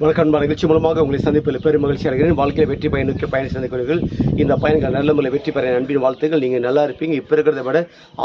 வணக்கம் நிகழ்ச்சி மூலமாக உங்களை சந்திப்பில் பெரும் மகிழ்ச்சி அடைகிறேன். வாழ்க்கையில் வெற்றி பயனுக்கு பயணம் சந்திக்கிறீர்கள். இந்த பயணங்கள் நல்ல முறையில் வெற்றி பெற அன்பின் வாழ்த்துக்கள். நீங்கள் நல்லா இருப்பீங்க. இப்போ இருக்கிறத விட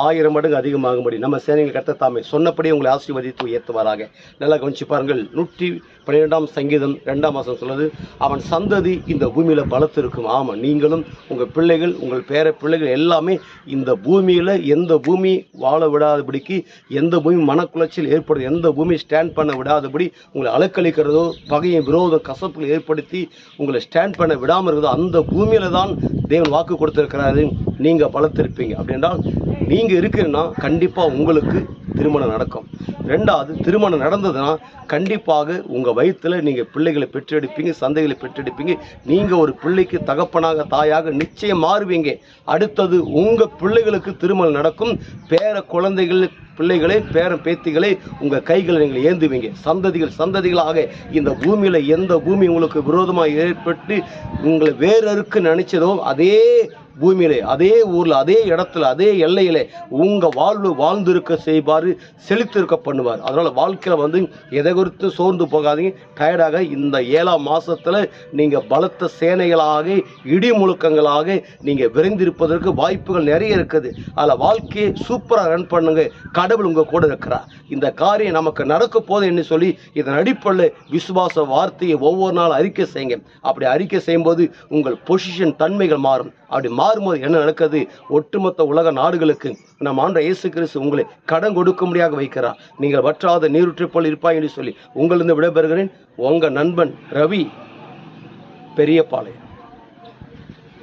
ஆயிரம் மடங்கு அதிகமாகும்படி. நம்ம சேனைகள் கட்ட தாமே சொன்னபடி உங்களை ஆசீர்வதித்து உயர்த்துவாராக. நல்லா கவனிச்சு பாருங்கள். நூற்றி பன்னிரெண்டாம் சங்கீதம் ரெண்டாம் மாதம் சொல்லுது அவன் சந்ததி இந்த பூமியில் பலத்து இருக்கும் ஆமாம் நீங்களும் உங்கள் பிள்ளைகள் உங்கள் பேர பிள்ளைகள் எல்லாமே இந்த பூமியில் எந்த பூமி வாழ விடாதபடிக்கு எந்த பூமி மனக்குலைச்சல் ஏற்படுது எந்த பூமி ஸ்டாண்ட் பண்ண விடாதபடி உங்களை அலக்களிக்கிறதோ பகையை விரோத கசப்புகள் ஏற்படுத்தி உங்களை ஸ்டாண்ட் பண்ண விடாமல் இருக்குது அந்த பூமியில தான் தேவன் வாக்கு கொடுத்துருக்கிறாரு. நீங்கள் பலத்திருப்பீங்க அப்படின்றால் நீங்கள் இருக்கிறீங்கன்னா கண்டிப்பாக உங்களுக்கு திருமணம் நடக்கும். ரெண்டாவது திருமணம் நடந்ததுன்னா கண்டிப்பாக உங்கள் வயிற்றில் நீங்கள் பிள்ளைகளை பெற்றெடுப்பீங்க சந்தைகளை பெற்றெடுப்பீங்க. நீங்கள் ஒரு பிள்ளைக்கு தகப்பனாக தாயாக நிச்சயம் மாறுவீங்க. அடுத்தது உங்கள் பிள்ளைகளுக்கு திருமணம் நடக்கும். பேர குழந்தைகள் பிள்ளைகளே பேரன் பேத்திகளை உங்கள் கைகளை நீங்கள் ஏந்துவீங்க. சந்ததிகள் சந்ததிகளாக இந்த பூமியில் எந்த பூமி உங்களுக்கு விரோதமாக ஏற்பட்டு உங்களை வேறறுக்கு நினைச்சதோ அதே பூமியிலே அதே ஊரில் அதே இடத்துல அதே எல்லையிலே உங்கள் வாழ்வு வாழ்ந்திருக்க செய்வார் செழித்திருக்க பண்ணுவார். அதனால் வாழ்க்கையில் வந்து எதை குறித்து சோர்ந்து போகாதீங்க. டயர்டாக இந்த ஏழாம் மாதத்தில் நீங்கள் பலத்த சேனைகளாக இடி முழுக்கங்களாக நீங்கள் விரைந்திருப்பதற்கு வாய்ப்புகள் நிறைய இருக்குது. அதில் வாழ்க்கையை சூப்பராக ரன் பண்ணுங்கள் பண்ணுங்க கடவுள் உங்கள் கூட இருக்கிறார். இந்த காரியம் நமக்கு நடக்க போது என்று சொல்லி இதன் அடிப்படையில் விசுவாச வார்த்தையை ஒவ்வொரு நாள் அறிக்கை செய்யுங்க. அப்படி அறிக்கை செய்யும்போது உங்கள் பொசிஷன் தன்மைகள் மாறும். அப்படி மாறும்போது என்ன நடக்குது? ஒட்டுமொத்த உலக நாடுகளுக்கு நம் ஆண்ட இயேசு கிறிஸ்து உங்களை கடன் கொடுக்கும்படியாக வைக்கிறார். நீங்கள் வற்றாத நீருற்றை போல் இருப்பாய் என்று சொல்லி உங்களிருந்து விடைபெறுகிறேன். உங்கள் நண்பன் ரவி பெரியபாளையம்